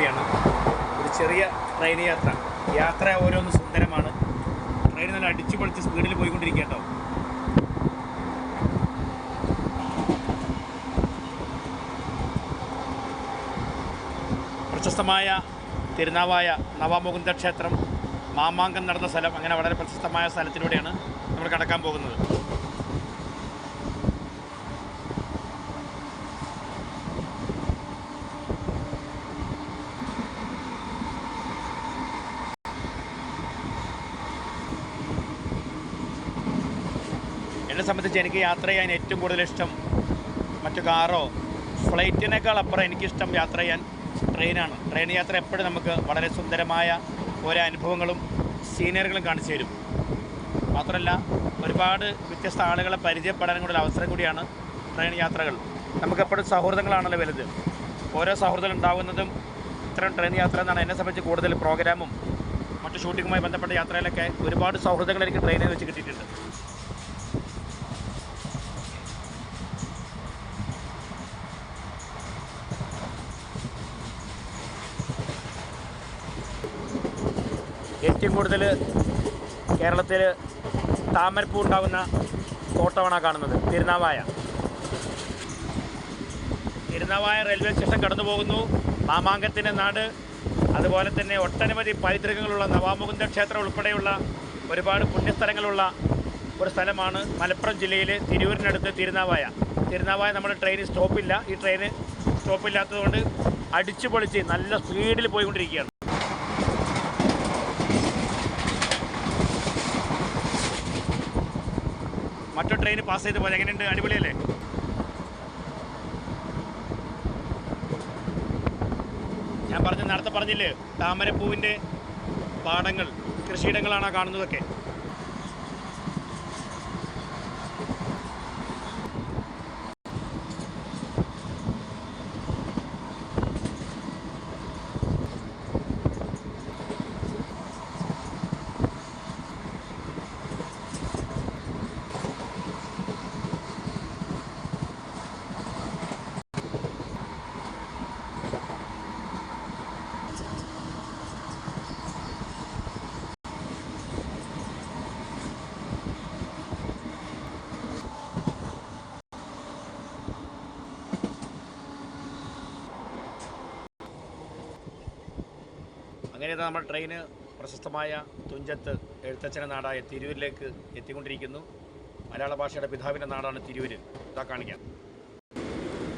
റാഫിയാണ് ഒരു ചെറിയ ട്രെയിൻ യാത്ര. യാത്ര ഓരോന്ന് സുന്ദരമാണ്. ട്രെയിൻ നല്ല അടിച്ചു പൊളിച്ച് സ്പീഡിൽ പോയിക്കൊണ്ടിരിക്കുക കേട്ടോ പ്രശസ്തമായ തിരുനാവായ നവമുകുന്ദ ക്ഷേത്രം മാമാങ്കം നടന്ന സ്ഥലം അങ്ങനെ വളരെ പ്രശസ്തമായ സ്ഥലത്തിലൂടെയാണ് നമ്മൾ കടക്കാൻ പോകുന്നത്. എന്നെ സംബന്ധിച്ച് എനിക്ക് യാത്ര ചെയ്യാൻ ഏറ്റവും കൂടുതൽ ഇഷ്ടം മറ്റു കാറോ ഫ്ലൈറ്റിനേക്കാൾ അപ്പുറം എനിക്കിഷ്ടം യാത്ര ചെയ്യാൻ ട്രെയിനാണ്. ട്രെയിൻ യാത്ര എപ്പോഴും നമുക്ക് വളരെ സുന്ദരമായ ഓരോ അനുഭവങ്ങളും സീനിയറുകളും കാണിച്ചു തരും. മാത്രമല്ല ഒരുപാട് വ്യത്യസ്ത ആളുകളെ പരിചയപ്പെടാൻ കൂടി ഒരു അവസരം കൂടിയാണ് ട്രെയിൻ യാത്രകൾ. നമുക്കെപ്പോഴും സൗഹൃദങ്ങളാണല്ലോ വലുത്. ഓരോ സൗഹൃദം ഉണ്ടാകുന്നതും ഇത്തരം ട്രെയിൻ യാത്ര എന്നാണ് എന്നെ സംബന്ധിച്ച് കൂടുതൽ പ്രോഗ്രാമും മറ്റു ഷൂട്ടിങ്ങുമായി ബന്ധപ്പെട്ട യാത്രയിലൊക്കെ ഒരുപാട് സൗഹൃദങ്ങൾ എനിക്ക് ട്രെയിനിൽ വെച്ച് കിട്ടിയിട്ടുണ്ട്. ഏറ്റവും കൂടുതൽ കേരളത്തിൽ താമരപ്പൂ ഉണ്ടാകുന്ന തോട്ടമാണ് കാണുന്നത്. തിരുനാവായ. തിരുനാവായ റെയിൽവേ സ്റ്റേഷൻ കടന്നു പോകുന്നു. മാമാങ്കത്തിന്റെ നാട് അതുപോലെ തന്നെ ഒട്ടനവധി പൈതൃകങ്ങളുള്ള നവാമുകുന്ദ ക്ഷേത്രം ഉൾപ്പെടെയുള്ള ഒരുപാട് പുണ്യസ്ഥലങ്ങളുള്ള ഒരു സ്ഥലമാണ് മലപ്പുറം ജില്ലയിലെ തിരൂരിനടുത്ത് തിരുനാവായ. തിരുനാവായ നമ്മുടെ ട്രെയിൻ സ്റ്റോപ്പില്ല ഈ ട്രെയിന് സ്റ്റോപ്പില്ലാത്തതുകൊണ്ട് അടിച്ചു പൊളിച്ച് നല്ല സ്പീഡിൽ പോയിക്കൊണ്ടിരിക്കുകയാണ്. മറ്റൊരു ട്രെയിൻ പാസ് ചെയ്ത് പോയത് എങ്ങനെയുണ്ട്? അടിപൊളിയല്ലേ? ഞാൻ പറഞ്ഞ നേരത്തെ പറഞ്ഞില്ലേ താമരപ്പൂവിന്റെ പാടങ്ങൾ കൃഷിയിടങ്ങളാണ് കാണുന്നതൊക്കെ. അങ്ങനെ നമ്മൾ ട്രെയിന് പ്രശസ്തമായ തുഞ്ചത്ത് എഴുത്തച്ഛന നാടായ തിരൂരിലേക്ക് എത്തിക്കൊണ്ടിരിക്കുന്നു. മലയാള ഭാഷയുടെ പിതാവിന്റെ നാടാണ് തിരൂര്. ഇതാ കാണിക്കാം.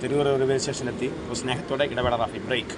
തിരൂർ റെയിൽവേ സ്റ്റേഷനിലെത്തി സ്നേഹത്തോടെ റാഫി ബ്രേക്ക്